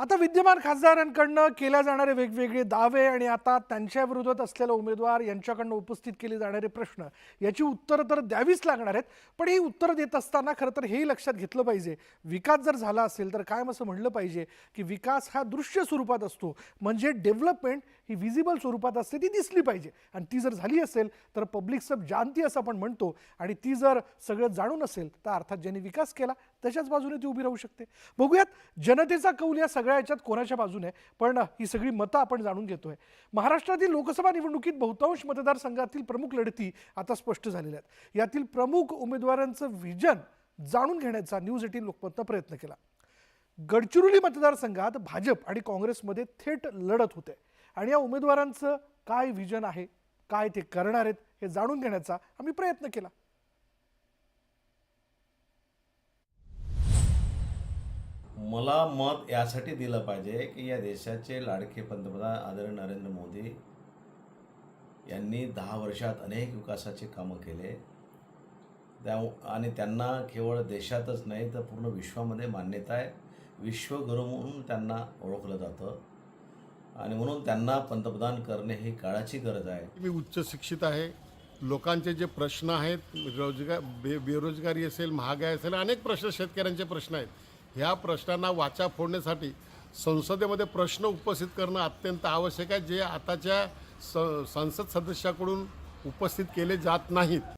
आता विद्यमान खासदारांकडनं केल्या जाणारे वेगवेगळे दावे आणि आता त्यांच्या विरोधात असलेला उमेदवार यांच्याकडनं उपस्थित केले जाणारे प्रश्न याची उत्तरं तर द्यावीच लागणार आहेत पण ही उत्तरं देत असताना खरं तर हेही लक्षात घेतलं पाहिजे. विकास जर झाला असेल तर कायम असं म्हणलं पाहिजे की विकास हा दृश्य स्वरूपात असतो म्हणजे डेव्हलपमेंट ही विजिबल स्वरूपात असते ती दिसली पाहिजे. आणि ती जर झाली असेल तर पब्लिक सब जानती असं आपण म्हणतो आणि ती जर सगळं जाणून असेल तर अर्थात ज्यांनी विकास केला त्याच्याच बाजूने ती उभी राहू शकते. बघूयात जनतेचा कौल या सगळ्या याच्यात कोणाच्या बाजूने पण ही सगळी मतं आपण जाणून घेतोय. महाराष्ट्रातील लोकसभा निवडणुकीत बहुतांश मतदारसंघातील प्रमुख लढती आता स्पष्ट झालेल्या आहेत. यातील प्रमुख उमेदवारांचं व्हिजन जाणून घेण्याचा न्यूज एटीन लोकमतनं प्रयत्न केला. गडचिरोली मतदारसंघात भाजप आणि काँग्रेसमध्ये थेट लढत होते. आणि या उमेदवारांचं काय व्हिजन आहे काय ते करणार आहेत हे जाणून घेण्याचा आम्ही प्रयत्न केला. मला मत यासाठी दिलं पाहिजे की या देशाचे लाडके पंतप्रधान आदरणीय नरेंद्र मोदी यांनी दहा वर्षात अनेक विकासाचे कामं केले. त्या आणि त्यांना केवळ देशातच नाही तर पूर्ण विश्वामध्ये मान्यता आहे. विश्वगुरु म्हणून त्यांना ओळखलं जातं. आणि म्हणून त्यांना पंतप्रधान करणे ही काळाची गरज आहे. मी उच्च शिक्षित आहे. लोकांचे जे प्रश्न आहेत रोजगार बे बेरोजगारी असेल महागाई असेल अनेक प्रश्न शेतकऱ्यांचे प्रश्न आहेत. ह्या प्रश्नांना वाचा फोडण्यासाठी संसदेमध्ये प्रश्न उपस्थित करणं अत्यंत आवश्यक आहे जे आताच्या स संसद सदस्याकडून उपस्थित केले जात नाहीत.